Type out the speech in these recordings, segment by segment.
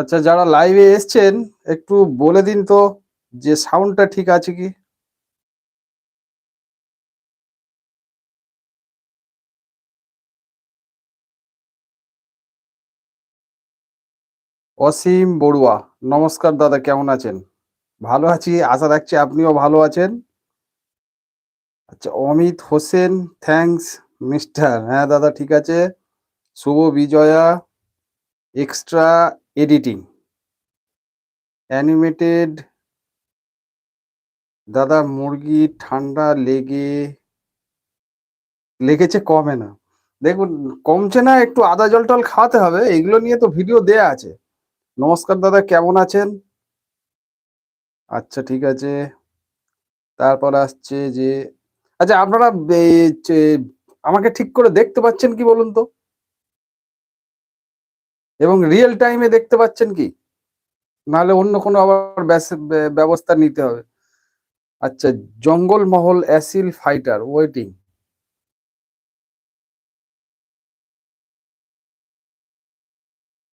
আচ্ছা যারা লাইভে এসছেন, একটু বলে দিন তো যে সাউন্ডটা ঠিক আছে কি? অসীম বড়ুয়া, নমস্কার দাদা, কেমন আছেন? ভালো আছি, আশা রাখছি আপনিও ভালো আছেন। আচ্ছা অমিত হোসেন থ্যাঙ্কস মিস্টার হ্যাঁ দাদা, ঠিক আছে। Shubho Bijoya extra editing. Animated. দাদা, মুরগি ঠান্ডা লেগে, লেগেছে কমে না। দেখুন, কমছে না, একটু আদা জল টল খাওয়াতে হবে, এগুলো নিয়ে তো ভিডিও দেয়া আছে। নমস্কার দাদা, কেমন আছেন? আচ্ছা ঠিক আছে। তারপর আসছে যে আচ্ছা আপনারা আমাকে ঠিক করে দেখতে পাচ্ছেন কি বলুন তো? এবং রিয়েল টাইমে দেখতে পাচ্ছেন কি? নাহলে অন্য কোনো আবার ব্যবস্থা নিতে হবে। আচ্ছা জঙ্গল মহল অ্যাসিল ফাইটার ওয়েটিং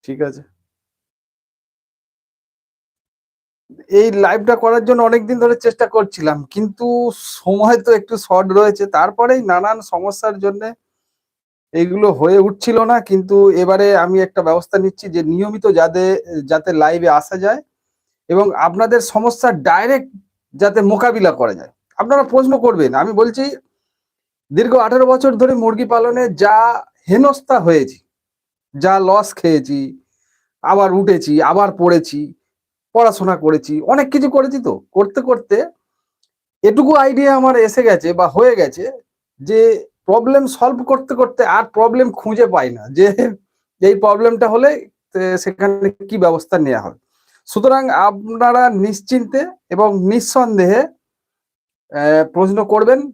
ঠিক আছে। এই লাইভটা করার জন্য অনেকদিন ধরে চেষ্টা করছিলাম, কিন্তু সময় তো একটু শর্ট রয়েছে। তারপরেই নানান সমস্যার জন্য এইগুলো হয়ে উঠছিল না, কিন্তু এবারে আমি একটা ব্যবস্থা নিচ্ছি যে নিয়মিত যাদের যাতে লাইভে আসা যায় এবং আপনাদের সমস্যার ডাইরেক্ট যাতে মোকাবিলা করা যায়। আপনারা প্রশ্ন করবেন, আমি বলছি দীর্ঘ আঠারো বছর ধরে মুরগি পালনে যা হেনস্থা হয়েছি, যা লস খেয়েছি, আবার উঠেছি, আবার পড়েছি, পড়াশোনা করেছি, অনেক কিছু করেছি তো, করতে করতে এটুকু আইডিয়া আমার এসে গেছে বা হয়ে গেছে যে প্রবলেম সলভ করতে করতে আর প্রবলেম খুঁজে পাই না। যে, এই প্রবলেমটা হলে সেখানে কি ব্যবস্থা নেওয়া হবে সুতরাং আপনারা নিশ্চিন্তে এবং নিঃসন্দেহে প্রশ্ন করবেন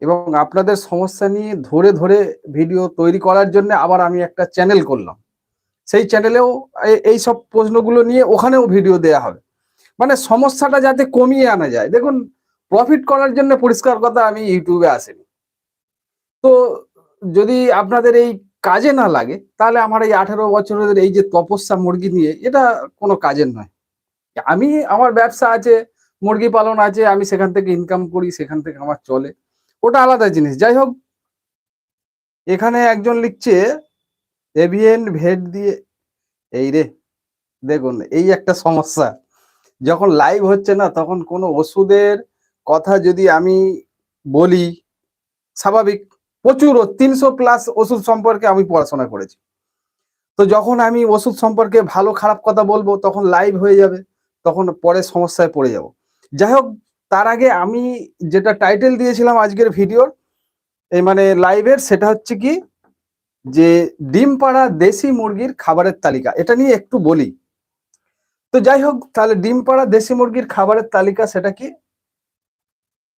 এবং আপনাদের সমস্যা নিয়ে ধরে ধরে ভিডিও তৈরি করার জন্য আবার আমি একটা চ্যানেল করলাম। সেই চ্যানেলেও এই- এই সব প্রশ্নগুলো নিয়ে ওখানেও ভিডিও দেয়া হবে। মানে সমস্যাটা যাতে কমিয়ে আনা যায়। দেখুন প্রফিট করার জন্য পরিষ্কার কথা আমি ইউটিউবে আসিনি। তো যদি আপনাদের এই কাজে না লাগে, তাহলে আমার এই আঠারো বছরের এই যে তপস্যা মুরগি নিয়ে, এটা কোনো কাজের নয়। আমি, আমার ব্যবসা আছে, মুরগি পালন আছে, আমি সেখান থেকে ইনকাম করি, সেখান থেকে আমার চলে। ওটা আলাদা জিনিস। যাই হোক, এখানে একজন লিখছে, এভিএন ভেট দিয়ে, এই রে, দেখুন, এই একটা সমস্যা। যখন লাইভ হচ্ছে না, তখন কোনো ওষুধের কথা যদি আমি বলি, স্বাভাবিক। প্রচুর তিনশো প্লাস ওষুধ সম্পর্কে আমি পড়াশোনা করেছি। তো যখন আমি ওষুধ সম্পর্কে ভালো খারাপ কথা বলব, তখন লাইভ হয়ে যাবে, তখন পরে সমস্যায় পড়ে যাব। যাই হোক, তার আগে আমি যেটা টাইটেল দিয়েছিলাম আজকের ভিডিওর এই মানে লাইভের সেটা হচ্ছে কি? যে ডিম পাড়া দেশি মুরগির খাবারের তালিকা। এটা নিয়ে একটু বলি। তো যাই হোক, তাহলে ডিম পাড়া দেশি মুরগির খাবারের তালিকা সেটা কি?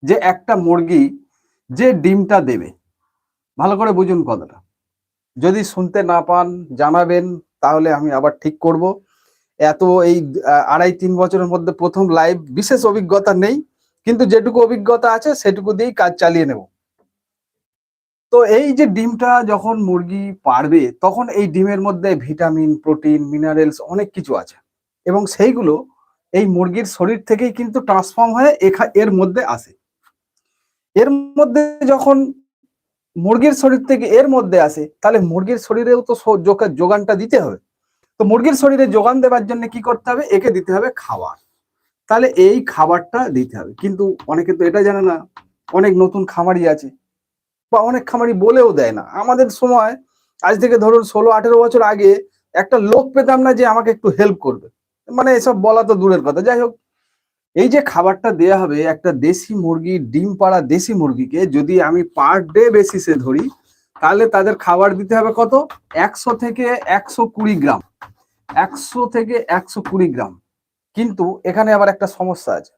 যে একটা মুরগি যে ডিমটা দেবে। ভালো করে বুঝুন কথাটা। যদি শুনতে না পান, জানাবেন, তাহলে আমি আবার ঠিক করব। এত এই আড়াই তিন বছরের মধ্যে প্রথম লাইভ বিশেষ অভিজ্ঞতা নেই, কিন্তু যেটুকু অভিজ্ঞতা আছে, সেটুকু দিয়েই কাজ চালিয়ে নেব। তো এই যে ডিমটা যখন মুরগি পারবে, তখন এই ডিমের মধ্যে ভিটামিন, প্রোটিন মিনারেলস অনেক কিছু আছে। এবং সেইগুলো এই মুরগির শরীর থেকেই কিন্তু ট্রান্সফর্ম হয়ে এর মধ্যে আসে। এর মধ্যে যখন মুরগির শরীর থেকে এর মধ্যে আসে, তাহলে মুরগির শরীরেও তো যোগানটা দিতে হবে। তো মুরগির শরীরে যোগান দেওয়ার জন্য কি করতে হবে? একে দিতে হবে খাবার। তাহলে এই খাবারটা দিতে হবে। কিন্তু অনেকে তো এটা জানে না, অনেক নতুন খামারি আছে, বা অনেক খামারি বলেও দেয় না। আমাদের সময়, আজ থেকে ধরুন ষোলো, আঠেরো বছর আগে একটা লোক পেতাম না যে আমাকে একটু হেল্প করবে। মানে এসব বলা তো দূরের কথা। যাই হোক এই যে খাবারটা দেয়া হবে একটা দেশি মুরগি, ডিম পাড়া দেশি মুরগিকে যদি আমি পার ডে বেসিসে ধরি, তাহলে তাদের খাবার দিতে হবে কত? একশো থেকে একশো কুড়ি গ্রাম। একশো থেকে একশো কুড়ি গ্রাম। কিন্তু এখানে আবার একটা সমস্যা আছে।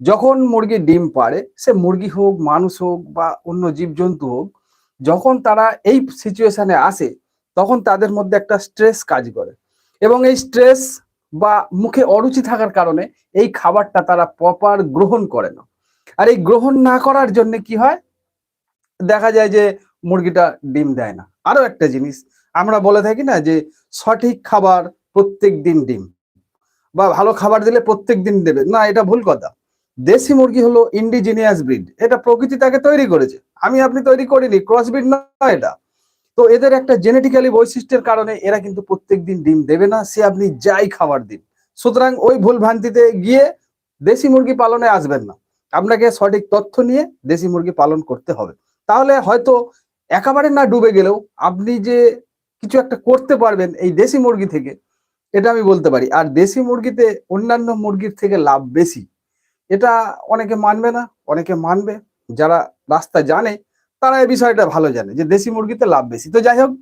যখন মুরগি ডিম পাড়ে, সে মুরগি হোক, মানুষ হোক বা অন্য জীবজন্তু হোক, যখন তারা এই সিচুয়েশনে আসে, তখন তাদের মধ্যে একটা স্ট্রেস কাজ করে। এবং এই স্ট্রেস বা মুখে অরুচি থাকার কারণে এই খাবারটা তারা প্রপার গ্রহণ করে না। আর এই গ্রহণ না করার জন্য কি হয়? দেখা যায় যে মুরগিটা ডিম দেয় না। আরও একটা জিনিস, আমরা বলে থাকি না যে সঠিক খাবার প্রত্যেক দিন ডিম বা ভালো খাবার দিলে প্রত্যেক দিন দেবে। না, এটা ভুল কথা। দেশি মুরগি হলো ইন্ডিজিনিয়াস ব্রিড এটা প্রকৃতি তাকে তৈরি করেছে। আমি আপনি তৈরি করিনি ক্রস ব্রিড নয় এটা। তো এদের একটা জেনেটিক্যালি বৈশিষ্ট্যের কারণে এরা কিন্তু প্রত্যেক দিন ডিম দেবে না, সে আপনি যাই খাবার দিন। সুতরাং ওই ভুল ভ্রান্তিতে গিয়ে দেশি মুরগি পালনে আসবেন না। আপনাকে সঠিক তথ্য নিয়ে দেশি মুরগি পালন করতে হবে। তাহলে হয়তো একেবারে না ডুবে গেলেও আপনি যে কিছু একটা করতে পারবেন এই দেশি মুরগি থেকে, এটা আমি বলতে পারি। আর দেশি মুরগিতে অন্যান্য মুরগির থেকে লাভ বেশি। এটা অনেকে মানবে না, অনেকে মানবে। যারা রাস্তা জানে তারা এই বিষয়টা ভালো জানে যে দেশি মুরগিতে লাভ বেশি। তো যাই হোক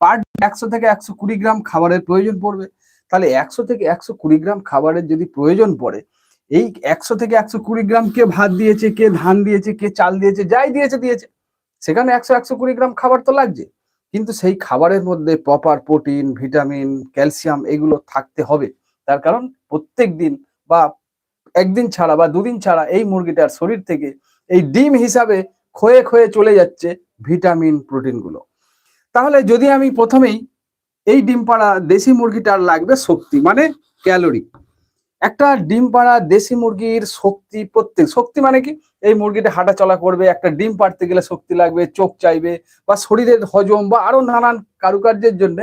পার একশো থেকে একশো কুড়ি গ্রাম খাবারের প্রয়োজন পড়বে। তাহলে একশো থেকে একশো কুড়ি গ্রাম খাবারের যদি প্রয়োজন পড়ে, এই একশো থেকে একশো কুড়ি গ্রাম কে ভাত দিয়েছে, কে ধান দিয়েছে, কে চাল দিয়েছে, যাই দিয়েছে দিয়েছে, সেখানে একশো একশো কুড়ি গ্রাম খাবার তো লাগছে। কিন্তু সেই খাবারের মধ্যে প্রপার প্রোটিন ভিটামিন ক্যালসিয়াম এগুলো থাকতে হবে। তার কারণ প্রত্যেক দিন বা একদিন ছাড়া বা দুদিন ছাড়া এই মুরগিটার শরীর থেকে এই ডিম হিসাবে ক্ষয়ে ক্ষয়ে চলে যাচ্ছে ভিটামিন প্রোটিনগুলো। তাহলে যদি আমি প্রথমেই এই ডিম পাড়া দেশি মুরগিটার লাগবে শক্তি মানে ক্যালোরি। একটা ডিম পাড়া দেশি মুরগির শক্তি প্রত্যেক, শক্তি মানে কি? এই মুরগিটা হাঁটা চলা করবে, একটা ডিম পাড়তে গেলে শক্তি লাগবে, চোখ চাইবে বা শরীরের হজম বা আরও নানান কারুকার্যের জন্য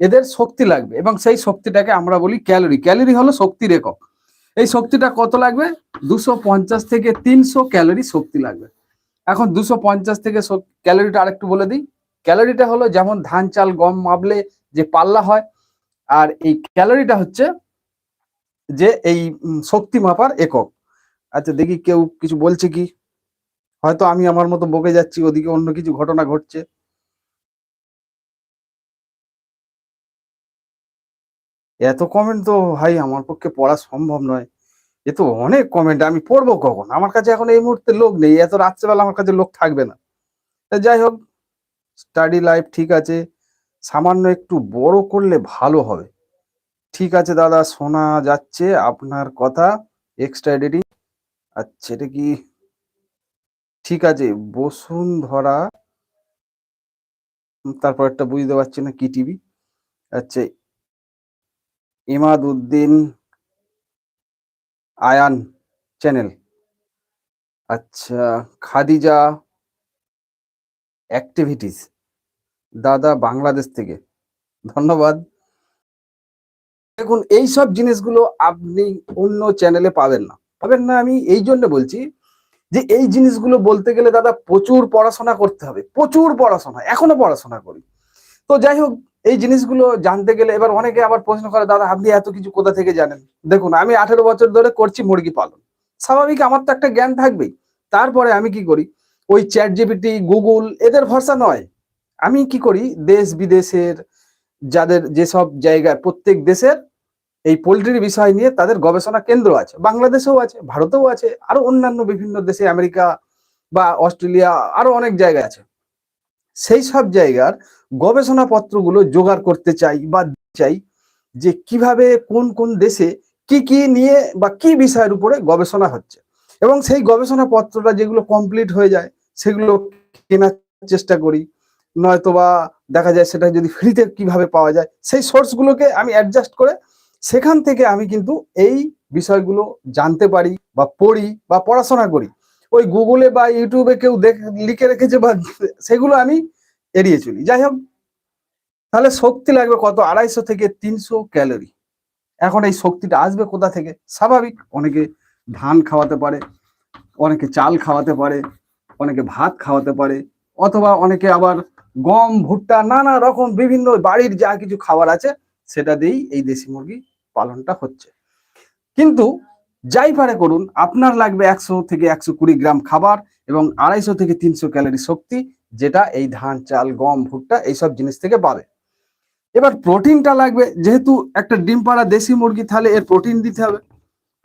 এদের শক্তি লাগবে এবং সেই শক্তিটাকে আমরা বলি ক্যালোরি। ক্যালোরি হলো শক্তির একক এই শক্তিটা কত লাগবে? দুশো থেকে তিনশো ক্যালোরি শক্তি লাগবে। এখন দুশো পঞ্চাশ থেকে ক্যালোরিটা আরেকটু বলে দিই। ক্যালোরিটা হলো যেমন ধান, চাল, গম মাপলে যে পাল্লা হয়, আর এই ক্যালোরিটা হচ্ছে যে এই শক্তি মাপার একক। আচ্ছা দেখি কেউ কিছু বলছে কি? হয়তো আমি আমার মতো বকে যাচ্ছি, ওদিকে অন্য কিছু ঘটনা ঘটছে। এত কমেন্ট তো ভাই, আমার পক্ষে পড়া সম্ভব নয়। এ তো অনেক কমেন্ট আমি পড়ব কখন? আমার কাছে এখন এই মুহূর্তে লোক নেই, এত রাত্রেবেলা আমার কাছে লোক থাকবে না। যাই হোক স্টাডি লাইফ ঠিক আছে, সামান্য একটু বড় করলে ভালো হবে। ঠিক আছে দাদা, শোনা যাচ্ছে আপনার কথা এক্সট্রা এডিটিং আচ্ছা এটা কি? ঠিক আছে, বসুন্ধরা, তারপর একটা বুঝতে পারছি না কি টিভি আচ্ছা ইমাদ উদ্দিন আয়ান চ্যানেল। আচ্ছা খাদিজা অ্যাক্টিভিটিস, দাদা বাংলাদেশ থেকে। ধন্যবাদ। দেখুন এই সব জিনিসগুলো আপনি অন্য চ্যানেলে পাবেন না। পাবেন না, আমি এই জন্য বলছি যে এই জিনিসগুলো বলতে গেলে দাদা প্রচুর পড়াশোনা করতে হবে। প্রচুর পড়াশোনা, এখনও পড়াশোনা করি। তো যাই হোক এই জিনিসগুলো জানতে গেলে এবার অনেকে আবার প্রশ্ন করে, দাদা, আপনি এত কিছু কোথা থেকে জানেন? দেখুন, আমি আঠেরো বছর ধরে করছি মুরগি পালন। স্বাভাবিক আমার তো একটা জ্ঞান থাকবেই। তারপরে আমি কি করি? ওই চ্যাট জিপিটি গুগল এদের ভরসা নয়। আমি কি করি? দেশ বিদেশের যাদের যেসব জায়গায়, প্রত্যেক দেশের এই পোলট্রির বিষয় নিয়ে তাদের গবেষণা কেন্দ্র আছে। বাংলাদেশেও আছে, ভারতেও আছে, আরও অন্যান্য বিভিন্ন দেশে, আমেরিকা বা অস্ট্রেলিয়া, আরও অনেক জায়গা আছে। সেই সব জায়গার গবেষণা পত্রগুলো জোগাড় করতে চাই বা চাই যে কীভাবে কোন কোন দেশে কি কি নিয়ে বা কি বিষয়ের উপরে গবেষণা হচ্ছে। এবং সেই গবেষণা পত্রটা যেগুলো কমপ্লিট হয়ে যায়, সেগুলো কেনার চেষ্টা করি। নয়তোবা দেখা যায় সেটা যদি ফ্রিতে কীভাবে পাওয়া যায়, সেই সোর্সগুলোকে আমি অ্যাডজাস্ট করে সেখান থেকে আমি কিন্তু এই বিষয়গুলো জানতে পারি বা পড়ি বা পড়াশোনা করি। ওই গুগলে বা ইউটিউবে কেউ দেখ- লিখে রেখেছে বা সেগুলো আমি এড়িয়ে চলি। যাই হোক, তাহলে শক্তি লাগবে কত? আড়াইশো থেকে তিনশো ক্যালোরি। এখন এই শক্তিটা আসবে কোথা থেকে? স্বাভাবিক, অনেকে ধান খাওয়াতে পারে, অনেকে চাল খাওয়াতে পারে, অনেকে ভাত খাওয়াতে পারে, অথবা অনেকে আবার গম, ভুট্টা, নানা রকম বিভিন্ন বাড়ির যা কিছু খাবার আছে, সেটা দিয়েই এই দেশি মুরগি পালনটা হচ্ছে। কিন্তু যাই পারে করুন, আপনার লাগবে একশো থেকে একশো কুড়ি গ্রাম খাবার এবং আড়াইশো থেকে তিনশো ক্যালোরি শক্তি যেটা এই ধান, চাল, গম, ভুট্টা এইসব জিনিস থেকে পাবে এবার প্রোটিনটা লাগবে, যেহেতু একটা ডিম পাড়া দেশি মুরগি, তাহলে এর প্রোটিন দিতে হবে।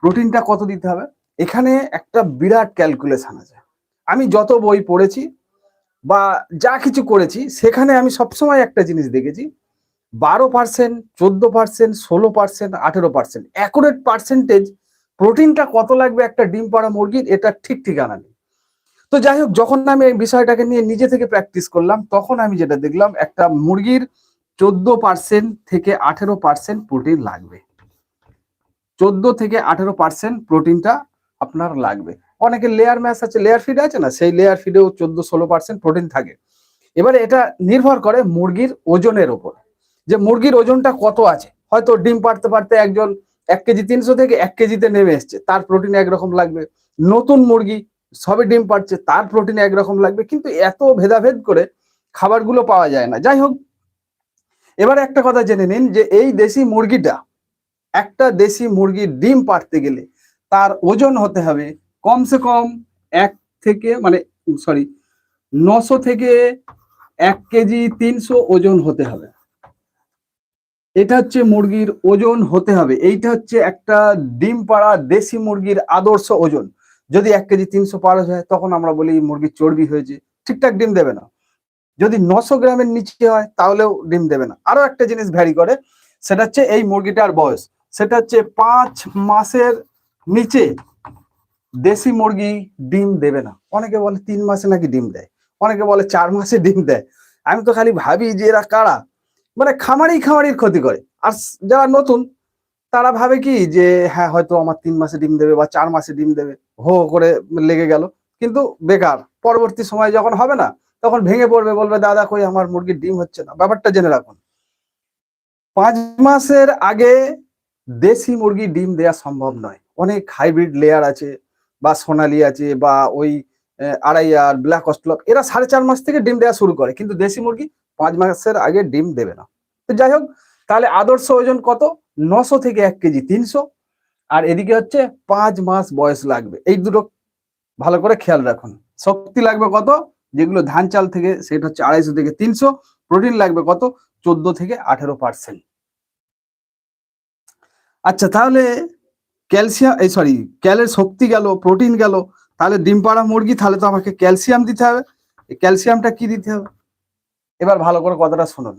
প্রোটিনটা কত দিতে হবে? এখানে একটা বিরাট ক্যালকুলেশন আছে। আমি যত বই পড়েছি বা যা কিছু করেছি, সেখানে আমি সবসময় একটা জিনিস দেখেছি, বারো পার্সেন্ট, চোদ্দ পার্সেন্ট, ষোলো পার্সেন্ট, আঠেরো পার্সেন্ট। অ্যাকুরেট পার্সেন্টেজ প্রোটিনটা কত লাগবে একটা ডিম পাড়া মুরগির, এটা ঠিক ঠিকানা নেই। তো যাই হোক যখন আমি এই বিষয়টাকে নিয়ে নিজে থেকে প্র্যাকটিস করলাম, তখন আমি যেটা দেখলাম, একটা মুরগির চোদ্দ পার্সেন্ট থেকে আঠেরো পার্সেন্ট প্রোটিন লাগবে। চোদ্দ থেকে আঠেরো পার্সেন্ট প্রোটিনটা আপনার লাগবে। অনেকে লেয়ার ম্যাচ আছে লেয়ার ফিড আছে না? সেই লেয়ার ফিডেও চোদ্দ ষোলো পার্সেন্ট প্রোটিন থাকে। এবারে এটা নির্ভর করে মুরগির ওজনের ওপর। যে মুরগির ওজনটা কত আছে? হয়তো ডিম পাড়তে পারতে একজন এক কেজি তিনশো থেকে এক কেজিতে নেমে এসছে। তার প্রোটিন একরকম লাগবে। নতুন মুরগি সবে ডিম পাচ্ছে তার প্রোটিন একরকম লাগবে, কিন্তু এত ভেদাভেদ করে খাবারগুলো পাওয়া যায় না। যাই হোক, এবার একটা কথা জেনে নিন যে এই দেশি মুরগিটা, একটা দেশি মুরগির ডিম পাড়তে গেলে তার ওজন হতে হবে কমসে কম এক থেকে মানে সরি নশো থেকে এক কেজি তিনশো ওজন হতে হবে। এটা হচ্ছে মুরগির ওজন হতে হবে। এইটা হচ্ছে একটা ডিম পাড়া দেশি মুরগির আদর্শ ওজন। যদি এক কেজি তিনশো পার হয় তখন আমরা বলি মুরগির চর্বি হয়েছে। ঠিকঠাক ডিম দেবে না। যদি নশো গ্রামের নিচে হয়, তাহলেও ডিম দেবে না। আরও একটা জিনিস ভ্যারি করে, সেটা হচ্ছে এই মুরগিটার বয়স। সেটা হচ্ছে পাঁচ মাসের নিচে দেশি মুরগি ডিম দেবে না। অনেকে বলে তিন মাসে নাকি ডিম দেয়। অনেকে বলে চার মাসে ডিম দেয়। আমি তো খালি ভাবি যে এরা কারা? মানে খামারি খামারির ক্ষতি করে। আর যারা নতুন তারা ভাবে কি যে হ্যাঁ হয়তো আমার তিন মাসে ডিম দেবে বা চার মাসে ডিম দেবে, হো করে লেগে গেল। কিন্তু বেকার, পরবর্তী সময় যখন হবে না, তখন ভেঙে পড়বে, বলবে, দাদা কই, আমার মুরগির ডিম হচ্ছে না। ব্যাপারটা জেনে রাখুন। পাঁচ মাসের আগে দেশি মুরগি ডিম দেওয়া সম্ভব নয়। অনেক হাইব্রিড লেয়ার আছে, বা সোনালি আছে, বা ওই আড়াইয়ার ব্ল্যাক অস্টলক এরা সাড়ে চার মাস থেকে ডিম দেওয়া শুরু করে। কিন্তু দেশি মুরগি পাঁচ মাসের আগে ডিম দেবে না। তো যাই হোক, তাহলে আদর্শ ওজন কত? নশো থেকে এক কেজি তিনশো। আর এদিকে হচ্ছে পাঁচ মাস বয়স লাগবে। এই দুটো ভালো করে খেয়াল রাখুন। শক্তি লাগবে কত? যেগুলো ধান চাল থেকে সেটা হচ্ছে আড়াইশো থেকে তিনশো। প্রোটিন লাগবে কত? চোদ্দ থেকে আঠেরো পার্সেন্ট। আচ্ছা তাহলে ক্যালসিয়াম, এই সরি, ক্যালের শক্তি গেল, প্রোটিন গেল, তাহলে ডিম পাড়া মুরগি, তাহলে তো আমাকে ক্যালসিয়াম দিতে হবে। ক্যালসিয়ামটা কি দিতে হবে? এবার ভালো করে কথাটা শুনুন।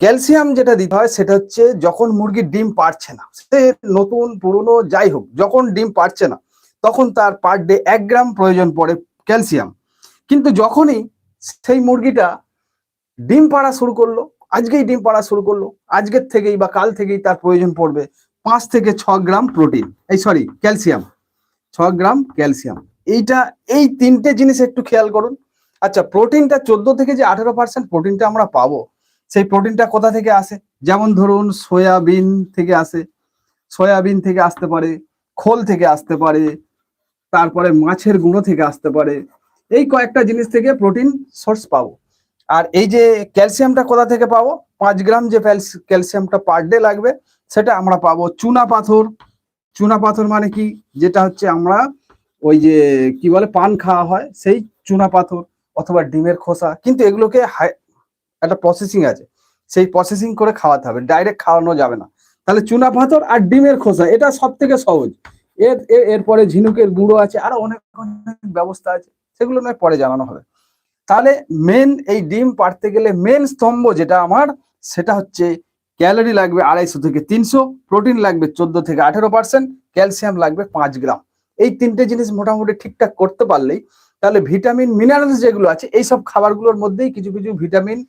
ক্যালসিয়াম যেটা দিতে হয় সেটা হচ্ছে যখন মুরগির ডিম পারছে না, সে নতুন, পুরনো যাই হোক, যখন ডিম পারছে না, তখন তার পার ডে এক গ্রাম প্রয়োজন পড়ে ক্যালসিয়াম। কিন্তু যখনই সেই মুরগিটা ডিম পাড়া শুরু করল, আজকেই ডিম পাড়া শুরু করল, আজকের থেকেই বা কাল থেকেই তার প্রয়োজন পড়বে পাঁচ থেকে ছ গ্রাম প্রোটিন এই সরি ক্যালসিয়াম, ছ গ্রাম ক্যালসিয়াম। এইটা, এই তিনটে জিনিস একটু খেয়াল করুন। আচ্ছা প্রোটিনটা চোদ্দ থেকে যে আঠেরো পার্সেন্ট প্রোটিনটা আমরা পাবো সেই প্রোটিনটা কোথা থেকে আসে? যেমন ধরুন সয়াবিন থেকে আসে, সয়াবিন থেকে আসতে পারে, খোল থেকে আসতে পারে, তারপরে মাছের গুঁড়ো থেকে আসতে পারে। এই কয়েকটা জিনিস থেকে প্রোটিন সোর্স পাবো। আর এই যে ক্যালসিয়ামটা কোথা থেকে পাবো? পাঁচ গ্রাম যে ক্যালসিয়ামটা পার ডে লাগবে, সেটা আমরা পাবো চুনা পাথর। চুনা পাথর মানে কি? যেটা হচ্ছে আমরা ওই যে কি বলে, পান খাওয়া হয়, সেই চুনা পাথর অথবা ডিমের খোসা। কিন্তু এগুলোকে একটা প্রসেসিং আছে। সেই প্রসেসিং করে খাওয়াতে হবে ডাইরেক্ট খাওয়ানো যাবে না। তাহলে চুনা পাথর আর ডিমের খোসা, এটা সব থেকে সহজ। এর, এর- এরপরে ঝিনুকের গুঁড়ো আছে, আরও অনেক অনেক ব্যবস্থা আছে, সেগুলো নয়, পরে জানানো হবে। তাহলে মেন এই ডিম পাড়তে গেলে মেন স্তম্ভ যেটা আমার, সেটা হচ্ছে ক্যালোরি লাগবে আড়াইশো থেকে তিনশো, প্রোটিন লাগবে চোদ্দ থেকে আঠেরো পার্সেন্ট, ক্যালসিয়াম লাগবে পাঁচ গ্রাম। এই তিনটে জিনিস মোটামুটি ঠিকঠাক করতে পারলেই, তাহলে ভিটামিন মিনারেলস যেগুলো আছে এই সব খাবারগুলোর মধ্যেই কিছু কিছু ভিটামিন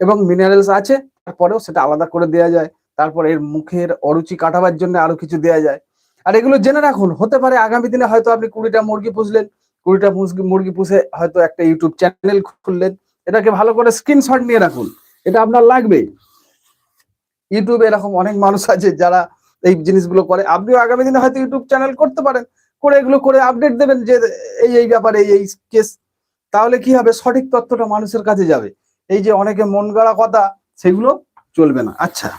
এবং মিনারেলস আছে, তারপরেও সেটা আলাদা করে দেওয়া যায়। তারপর এর মুখের অরুচি কাটাবার জন্য আরও কিছু দেওয়া যায়। আর এগুলো জেনে রাখুন, হতে পারে আগামী দিনে হয়তো আপনি কুড়িটা মুরগি পুষলেন, কুড়িটা মুরগি পুষে হয়তো একটা ইউটিউব চ্যানেল খুললেন, এটাকে ভালো করে স্ক্রিনশট নিয়ে রাখুন, এটা আপনার লাগবে ইউটিউবে এরকম অনেক মানুষ আছে যারা এই জিনিসগুলো করে, আপনিও আগামী দিনে হয়তো ইউটিউব চ্যানেল করতে পারেন, করে এগুলো করে আপডেট দেবেন যে এই এই ব্যাপারে এই এই কেস তাহলে কি হবে? সঠিক তথ্যটা মানুষের কাছে যাবে। এই যে অনেকে মন কথা, সেগুলো চলবে না। আচ্ছা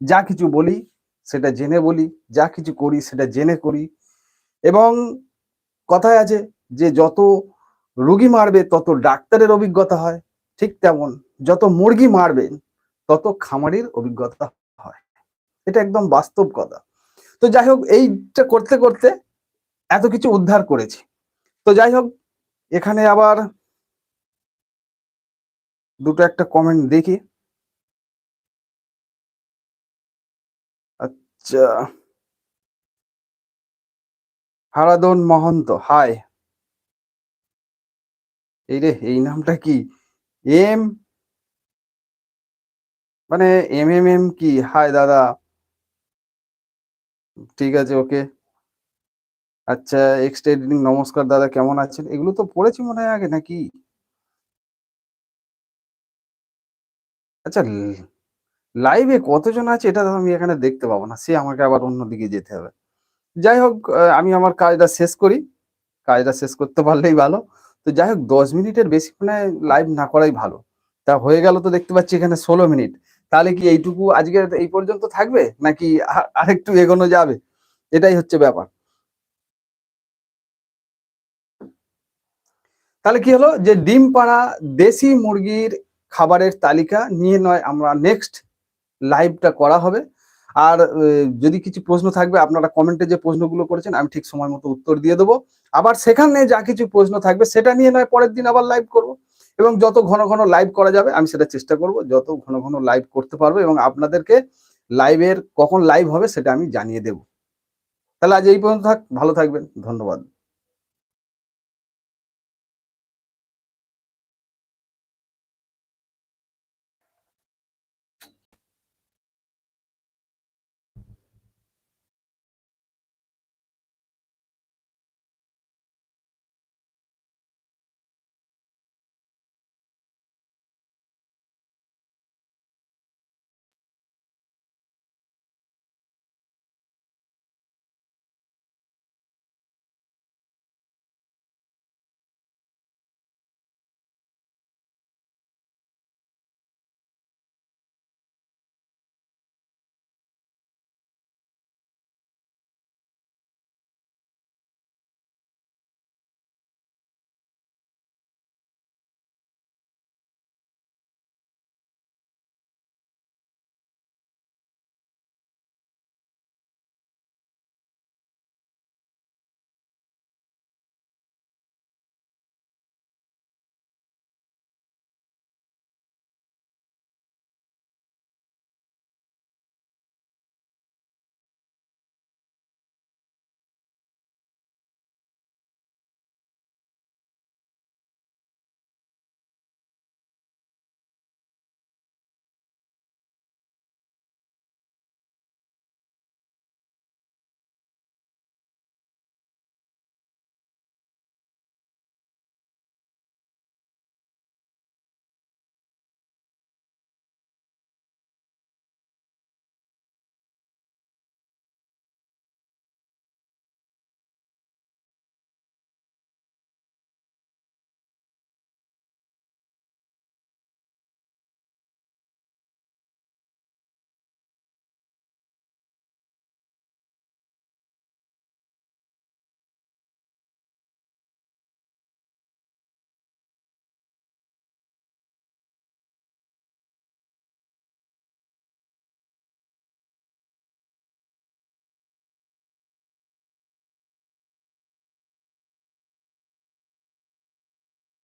যা কিছু বলি, সেটা জেনে বলি, যা কিছু করি, সেটা জেনে করি। এবং কথায় আছে যে, যত রুগী মারবে, তত ডাক্তারের অভিজ্ঞতা হয়, ঠিক তেমন। যত মুরগি মারবেন তত খামারির অভিজ্ঞতা হয়। এটা একদম বাস্তব কথা। তো যাই হোক, এইটা করতে করতে এত কিছু উদ্ধার করেছি। তো যাই হোক, এখানে আবার দুটো একটা কমেন্ট দেখি। আচ্ছা। হারাদন মহন্ত হাই এই রে, এই নামটা কি? এম মানে এম এম এম কি? হাই দাদা। ঠিক আছে ওকে আচ্ছা এক্সট্রা এডিটিং নমস্কার, দাদা, কেমন আছেন? এগুলো তো পড়েছি মনে হয় আগে, নাকি? আচ্ছা লাইভে কতজন আছে এটা আমি এখানে দেখতে পাবো না, সে আমাকে আবার অন্যদিকে যেতে হবে। যাই হোক আমি আমার কাজটা শেষ করি, কাজটা শেষ করতে পারলেই ভালো। তো যাই হোক, দশ মিনিটের বেশি মানে লাইভ না করাই ভালো। তা হয়ে গেল তো দেখতে পাচ্ছি এখানে ষোলো মিনিট। তাহলে কি এইটুকু আজকে এই পর্যন্ত থাকবে, নাকি আরেকটু এগোনো যাবে? এটাই হচ্ছে ব্যাপার। তাহলে কি হলো? যে ডিম পাড়া দেশি মুরগির খাবারের তালিকা নিয়ে নয়, আমরা নেক্সট লাইভটা করা হবে। আর যদি কিছু প্রশ্ন থাকবে, আপনারা কমেন্টে যে প্রশ্নগুলো করেছেন, আমি ঠিক সময় মতো উত্তর দিয়ে দেবো। আবার সেখানে যা কিছু প্রশ্ন থাকবে, সেটা নিয়ে নয়, পরের দিন আবার লাইভ করব। এবং যত ঘন ঘন লাইভ করা যাবে, আমি সেটা চেষ্টা করব, যত ঘন ঘন লাইভ করতে পারব এবং আপনাদেরকে লাইভের কখন লাইভ হবে, সেটা আমি জানিয়ে দেব। তাহলে আজ এই পর্যন্ত থাক, ভালো থাকবেন, ধন্যবাদ।